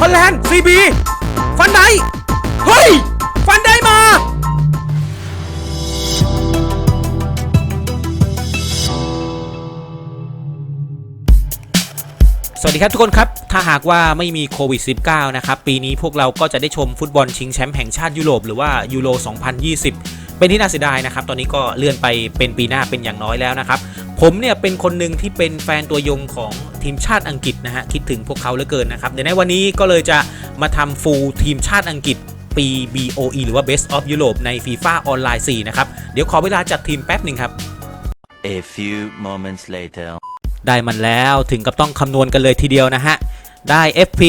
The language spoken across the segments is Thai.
ฮอลแลนด์ซีบีฟันไดเฮ้ย ฟันไดมาสวัสดีครับทุกคนครับ ถ้าหากว่าไม่มีโควิด -19 นะครับ ปีนี้พวกเราก็จะได้ชมฟุตบอลชิงแชมป์แห่งชาติยุโรปหรือว่ายูโร 2020 เป็นที่น่าเสียดายนะครับ ตอนนี้ก็เลื่อนไปเป็นปีหน้าเป็นอย่างน้อยแล้วนะครับ ผมเนี่ยเป็นคนหนึ่งที่เป็นแฟนตัวยงของ ทีมชาติอังกฤษนะฮะคิดถึงพวกเขาเหลือเกินนะครับเดี๋ยวในวันนี้ก็เลยจะมาทำฟูลทีมชาติอังกฤษปี BOE หรือว่า Best of Europe ใน FIFA ออนไลน์4นะครับ เดี๋ยวขอเวลาจัดทีมแป๊บหนึ่งครับ A few moments later. ได้มันแล้วถึงกับต้องคำนวณกันเลยทีเดียวนะฮะ ได้ FP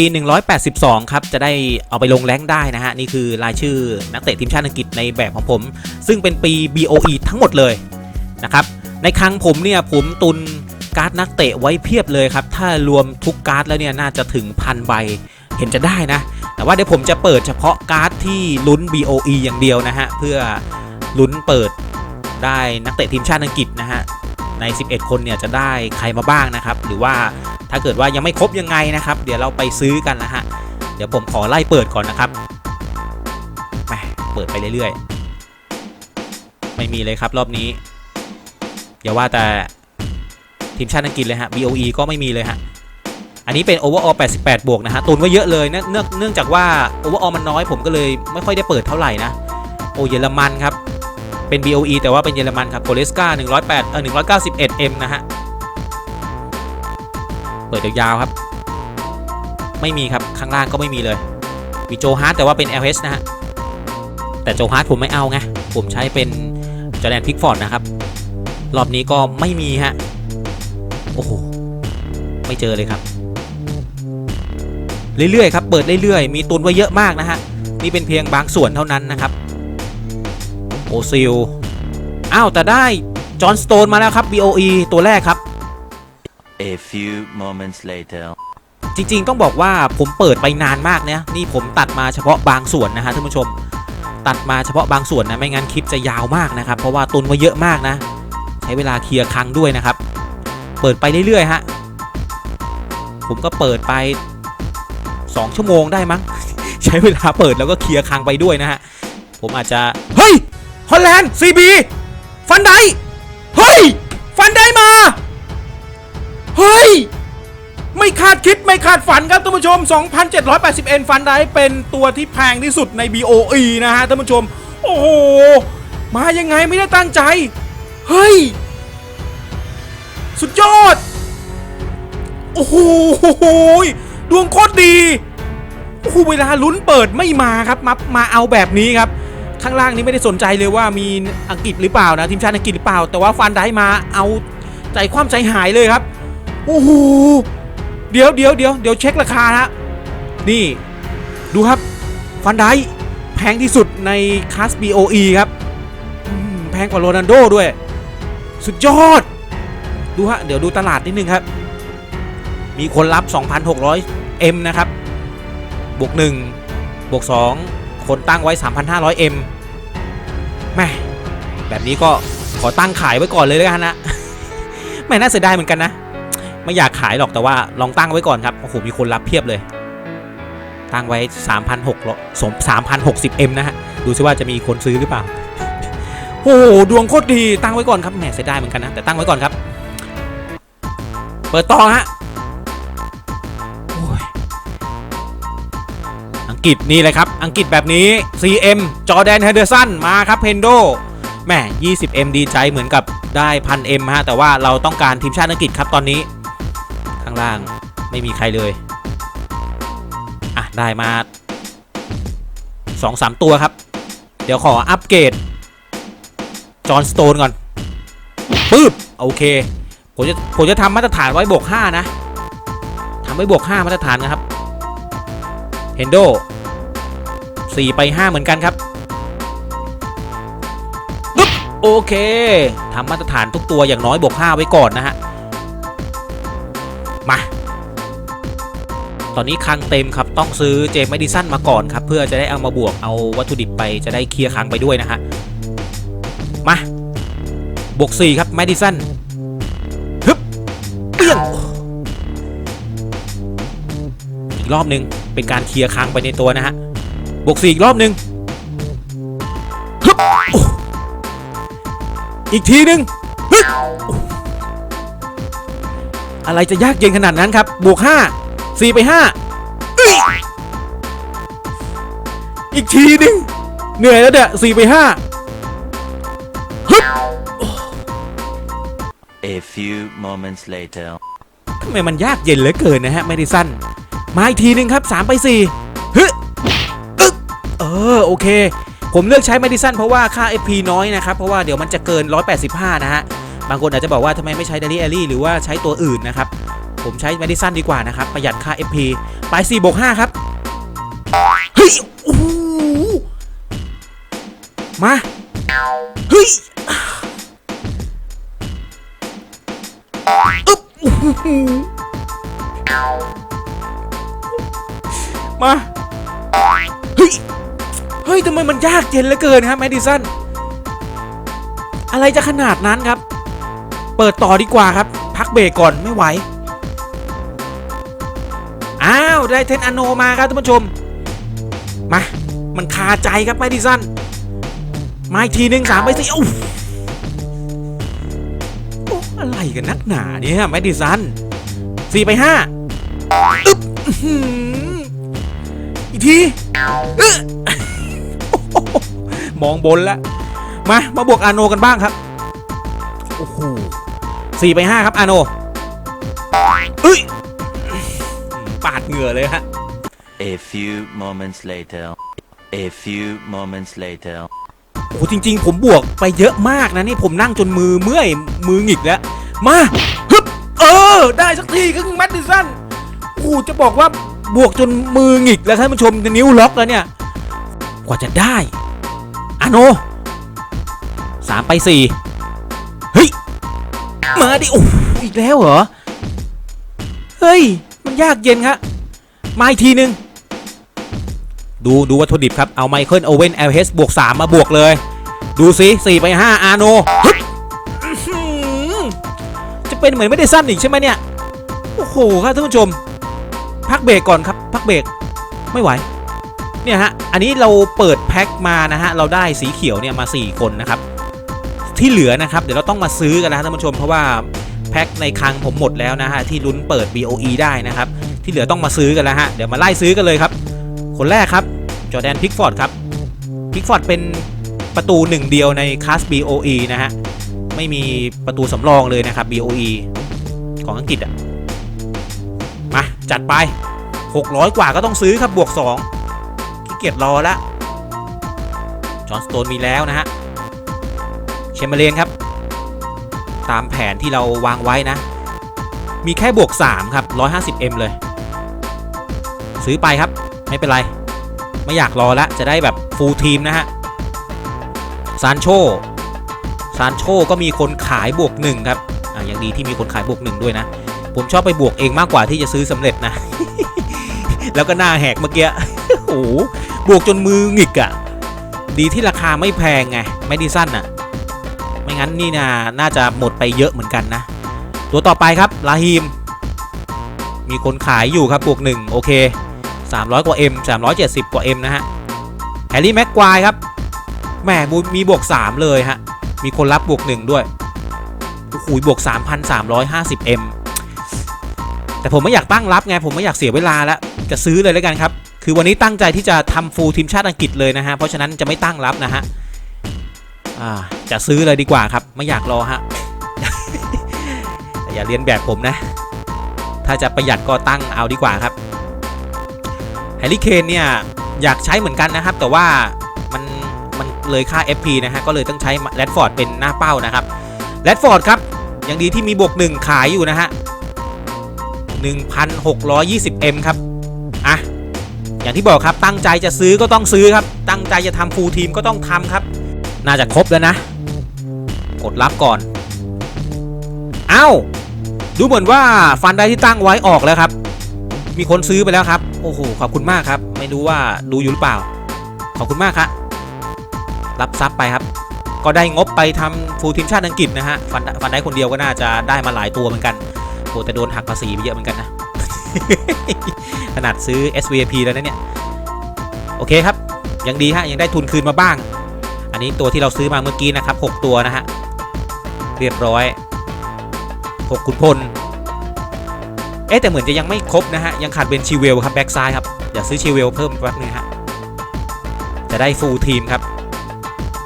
182 ครับ จะได้เอาไปลงแรงค์ได้นะฮะ นี่คือรายชื่อนักเตะทีมชาติอังกฤษในแบบของผม ซึ่งเป็นปี BOE ทั้งหมดเลยนะครับ ในครั้งผมเนี่ยผมตุน การ์ดนักเตะไว้เพียบเลยครับ ถ้ารวมทุกการ์ดแล้วเนี่ยน่าจะถึงพันใบเห็นจะได้นะ แต่ว่าเดี๋ยวผมจะเปิดเฉพาะการ์ดที่ลุ้น BOE อย่างเดียวนะฮะ เพื่อลุ้นเปิดได้นักเตะทีมชาติอังกฤษนะฮะ ใน 11 คนเนี่ยจะได้ใครมาบ้างนะครับ หรือว่าถ้าเกิดว่ายังไม่ครบยังไงนะครับ เดี๋ยวเราไปซื้อกันนะฮะ เดี๋ยวผมขอไล่เปิดก่อนนะครับแหมเปิดไปเรื่อยๆ ไม่มีเลยครับรอบนี้อย่าว่าแต่ ทีมชาติอังกฤษเลยฮะ BOE ก็ไม่มีเลยฮะ อันนี้เป็น overall 88 บวกนะฮะ ตุนไว้เยอะเลย เนื่องเนื่องจากว่า overall มันน้อยผมก็เลยไม่ค่อยได้เปิดเท่าไหร่นะ โอเยอรมันครับ เป็น BOE แต่ว่าเป็นเยอรมันครับโกเลสกา108เอ่อ191 M นะฮะ เปิดยาวๆครับ ไม่มีครับ ข้างล่างก็ไม่มีเลย มีโจฮาร์ดแต่ว่าเป็น LH นะฮะ แต่โจฮาร์ดผมไม่เอาไง ผมใช้เป็นจอแดนพิกฟอร์ดนะครับ รอบนี้ก็ไม่มีฮะ โอ้โห ไม่เจอเลยครับ เรื่อยๆครับ เปิดเรื่อยๆ มีตุนไว้เยอะมากนะฮะ นี่เป็นเพียงบางส่วนเท่านั้นนะครับ โอซิล อ้าว แต่ได้ จอห์นสโตนมาแล้วครับ BOE ตัวแรกครับ A few moments later. จริงๆ ต้องบอกว่าผมเปิดไปนานมากเนี่ยนี่ผมตัดมาเฉพาะบางส่วนนะฮะท่านผู้ชม ตัดมาเฉพาะบางส่วนนะ ไม่งั้นคลิปจะยาวมากนะครับ เพราะว่าตุนไว้เยอะมากนะ ใช้เวลาเคลียร์ครั้งด้วยนะครับ เปิดไปเรื่อยๆฮะ ผมก็เปิดไป 2 ชั่วโมงได้มั้ง ใช้เวลาเปิดแล้วก็เคลียร์คังไปด้วยนะฮะ ผมอาจจะ เฮ้ย ฮอลแลนด์ซีบีฟันไดเฮ้ย ฟันไดมา เฮ้ย ไม่คาดคิดไม่คาดฝันครับท่านผู้ชม 2,780เอ็นฟันไดเป็นตัวที่แพงที่สุดใน BOE นะฮะท่านผู้ชม โอ้โห มายังไงไม่ได้ตั้งใจ เฮ้ย สุดยอด โอ้โหดวงโคตรดี โอ้โหเวลาลุ้นเปิดไม่มาครับมามาเอาแบบนี้ครับ ข้างล่างนี้ไม่ได้สนใจเลยว่ามีอังกฤษหรือเปล่านะทีมชาติอังกฤษหรือเปล่า แต่ว่าฟันได้มาเอาใจความใจหายเลยครับ โอ้โหเดี๋ยวเดี๋ยวเดี๋ยวเดี๋ยวเช็คราคานะนี่ ดูครับฟันไดแพงที่สุดในคลาส BOE ครับแพงกว่าโรนัลโดด้วย สุดยอด ดูฮะเดี๋ยวดูตลาดนิดนึงครับ มีคนรับ 2,600 M นะครับบวก1บวก2คนตั้งไว้ 3,500 M แม่แบบนี้ก็ขอตั้งขายไว้ก่อนเลยแล้วกันนะแม่น่าเสียดายเหมือนกันนะ ไม่อยากขายหรอกแต่ว่าลองตั้งไว้ก่อนครับโอ้โหมีคนรับเพียบเลย ตั้งไว้ 3,600สม3,060 M นะฮะดูซิว่าจะมีคนซื้อหรือเปล่าโอ้โหดวงโคตรดีตั้งไว้ก่อนครับแหมเสียดายเหมือนกันนะแต่ตั้งไว้ก่อนครับ เปิดต่อฮะอังกฤษนี่เลยครับ อังกฤษแบบนี้ CM จอแดนเฮเดอร์สันมาครับเพนโดแหม 20M ดีใจเหมือนกับได้พัน M ฮะ แต่ว่าเราต้องการทีมชาติอังกฤษครับตอนนี้ ข้างล่างไม่มีใครเลย อะ ได้มา 2-3 ตัวครับ เดี๋ยวขออัปเกรด จอห์นสโตนก่อนปึ๊บ โอเค ผมจะผมจะทำมาตรฐานไว้บวก5นะทำไว้บวก5มาตรฐานนะครับเฮนโด4ไป 5 เหมือนกันครับปึ๊บโอเคทำมาตรฐานทุกตัวอย่างน้อยบวก5ไว้ก่อนนะฮะมาตอนนี้คังเต็มครับต้องซื้อเจมส์แมดิสันมาก่อนครับ เพื่อจะได้เอามาบวกเอาวัตถุดิบไปจะได้เคลียร์คังไปด้วยนะฮะมาบวก4ครับแมดิสัน อีกอีกรอบหนึ่งเป็นการเคลียร์ค้างไปในตัวนะฮะบวกสี่อีกรอบหนึ่งฮึบโอ้อีกทีหนึ่งฮึบโอ้อะไรจะยากเย็นขนาดนั้นครับ บวกห้าสี่ไปห้าเอ้ยอีกทีหนึ่งเหนื่อยแล้วเนี่ยสี่ไปห้าฮึบ A few moments later. ทำไมมันยากเย็นเหลือเกินนะฮะ ไม่ได้สั้น มาอีกทีหนึ่งครับ 3 ไป4ฮึอึ๊กเออโอเค ผมเลือกใช้ m มดิสันเพราะว่าค่า FP น้อยนะครับ เพราะว่าเดี๋ยวมันจะเกิน 185 นะฮะ บางคนอาจจะบอกว่าทำไมไม่ใช้ d a ลี่ a อลี่หรือว่าใช้ตัวอื่นนะครับ ผมใช้ m มดิสันดีกว่านะครับ ประหยัดค่า FP ไป4บวก5ครับ เฮ้ยโอ้โหมา เฮ้ยอึ๊บ มาเฮ้ยเฮ้ยทำไมมันยากเย็นเหลือเกินครับแมดิสันอะไรจะขนาดนั้นครับ เปิดต่อดีกว่าครับ พักเบรกก่อนไม่ไหวอ้าวได้เทนอโนมาครับท่านผู้ชมมามันคาใจครับแมดิสันมาอีกทีหนึ่งสามไปสี่โอ้โหโอ้อะไรกันนักหนาเนี่ยแมดิสันสี่ไปห้าอึ๊บ อื้อหืออีกทีอึ๊ะมองบนแล้วมา มาบวกอาโนกันบ้างครับ โอ้โหสี่ไปห้าครับอาโนเอ้ย ปาดเหงื่อเลยฮะ A few moments later. A few moments later. โอ้โหจริง ๆ ผมบวกไปเยอะมากนะ นี่ผมนั่งจนมือเมื่อย มือหงิกแล้ว มา ฮึบ เออ ได้สักทีครึ่งแมตติสันโอ้โหจะบอกว่า บวกจนมือหงิกแล้วท่านผู้ชมนิ้วล็อกแล้วเนี่ย กว่าจะได้อาโนสามไปสี่เฮ้ย มาดิโอ้อีกแล้วเหรอ เฮ้ย มันยากเย็นครับมาอีกทีหนึ่งดูดูวัตถุดิบครับ เอาไมเคิลโอเวนเอลเฮสบวก3มมาบวกเลย ดูสิ4ไป5อาโนฮึบอื้อหือจะเป็นเหมือนไม่ได้สั้นอีกใช่ไหมเนี่ย โอ้โหครับท่านผู้ชม พักเบรกก่อนครับ พักเบรกไม่ไหวเนี่ยฮะอันนี้เราเปิดแพ็คมานะฮะเราได้สีเขียวเนี่ยมา 4 คนนะครับ ที่เหลือนะครับ เดี๋ยวเราต้องมาซื้อกันนะท่านผู้ชมเพราะว่าแพ็คในคลังผมหมดแล้วนะฮะที่ลุ้นเปิด BOE ได้นะครับ ที่เหลือต้องมาซื้อกันแล้วฮะเดี๋ยวมาไล่ซื้อกันเลยครับ คนแรกครับจอแดนพิกฟอร์ดครับพิกฟอร์ดเป็นประตูหนึ่งเดียวในคลาส BOE นะฮะไม่มีประตูสำรองเลยนะครับ BOE ของอังกฤษอะ จัดไป 600 กว่าก็ต้องซื้อครับบวก2ขี้เกียจรอละจอห์นสโตนมีแล้วนะฮะเชมเบอร์เลนครับ ตามแผนที่เราวางไว้นะ มีแค่บวก 3 ครับ 150M เลย ซื้อไปครับ ไม่เป็นไร ไม่อยากรอละจะได้แบบฟูลทีมนะฮะซานโชซานโชก็มีคนขายบวกหนึ่งครับอ่าย่างดีที่มีคนขายบวกหนึ่งด้วยนะ ผมชอบไปบวกเองมากกว่าที่จะซื้อสำเร็จนะ แล้วก็หน้าแหกเมื่อกี้โอ้โหบวกจนมือหงิกอะ่ะ ดีที่ราคาไม่แพงไงไม่ดีสั้นอะ ไม่งั้นนี่นะน่าจะหมดไปเยอะเหมือนกันนะ ตัวต่อไปครับลาฮีมมีคนขายอยู่ครับบวกหนึ่งโอเค 300 กว่า M 370 กว่า M นะฮะแฮร์รี่แม็กควายครับแหมมูมีบวก 3 เลยฮะ มีคนรับบวก 1 ด้วยโอ้โหบวก 3,350 M แต่ผมไม่อยากตั้งรับไงผมไม่อยากเสียเวลาแล้วจะซื้อเลยแล้วกันครับ คือวันนี้ตั้งใจที่จะทำฟูลทีมชาติอังกฤษเลยนะฮะเพราะฉะนั้นจะไม่ตั้งรับนะฮะจะซื้อเลยดีกว่าครับ ไม่อยากรอฮะอย่าเรียนแบบผมนะ ถ้าจะประหยัดก็ตั้งเอาดีกว่าครับแฮร์รี่เคนเนี่ยอยากใช้เหมือนกันนะครับ แต่ว่ามันมันเลยค่า FP นะฮะก็เลยต้องใช้แรดฟอร์ดเป็นหน้าเป้านะครับแรดฟอร์ดครับยังดีที่มีบวก1ขายอยู่นะฮะ 1,620M ครับ อะ อย่างที่บอกครับตั้งใจจะซื้อก็ต้องซื้อครับ ตั้งใจจะทำฟูลทีมก็ต้องทำครับ น่าจะครบแล้วนะ กดรับก่อน เอ้า ดูเหมือนว่าฟันได้ที่ตั้งไว้ออกแล้วครับ มีคนซื้อไปแล้วครับ โอ้โห ขอบคุณมากครับ ไม่รู้ว่าดูอยู่หรือเปล่า ขอบคุณมากครับรับทรัพย์ไปครับ ก็ได้งบไปทำฟูลทีมชาติอังกฤษนะฮะ ฟันฟันได้คนเดียวก็น่าจะได้มาหลายตัวเหมือนกัน โอ้แต่โดนหักภาษีไปเยอะเหมือนกันนะ ขนาดซื้อ SVP แล้วนะเนี่ย โอเคครับ ยังดีฮะ ยังได้ทุนคืนมาบ้าง อันนี้ตัวที่เราซื้อมาเมื่อกี้นะครับ 6 ตัวนะฮะ เรียบร้อย6ขุนพล เอ๊ะแต่เหมือนจะยังไม่ครบนะฮะ ยังขาดเบนชิเวลครับแบ็กซ้ายครับเดี๋ยวซื้อชิเวลเพิ่มแป๊บนึงฮะ จะได้ฟูลทีมครับ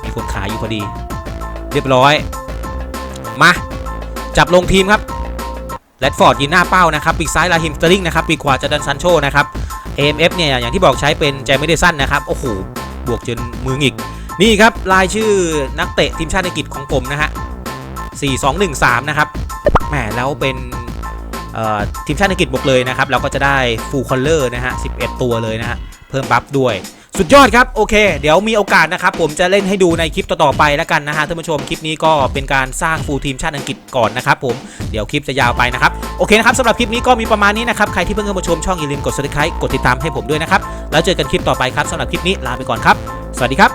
มีคนขายอยู่พอดี เรียบร้อย มา จับลงทีมครับ แรดฟอร์ดยืนหน้าเป้านะครับปีกซ้ายลาฮิมสเตอร์ลิงนะครับปีกขวาจอร์แดันซันโชนะครับ AMF เนี่ยอย่างที่บอกใช้เป็นแจมิเดสันนะครับโอ้โหบวกจนมือหงิกนี่ครับลายชื่อนักเตะทีมชาติอังกฤษของผมนะฮะ4213 นะครับแหมแล้วเป็นเอ่อทีมชาติอังกฤษบวกเลยนะครับเราก็จะได้ฟูลคอลเลอร์นะฮะ11 ตัวเลยนะฮะเพิ่มบัฟด้วย สุดยอดครับโอเค เดี๋ยวมีโอกาสนะครับผมจะเล่นให้ดูในคลิปต่อๆไปแล้วกันนะฮะท่านผู้ชมคลิปนี้ก็เป็นการสร้างฟูลทีมชาติอังกฤษก่อนนะครับผมเดี๋ยวคลิปจะยาวไปนะครับโอเคนะครับสำหรับคลิปนี้ก็มีประมาณนี้นะครับใครที่เพิ่งเข้ามาชมช่องอย่าลืมกด subscribe กดติดตามให้ผมด้วยนะครับแล้วเจอกันคลิปต่อไปครับสำหรับคลิปนี้ลาไปก่อนครับ สวัสดีครับ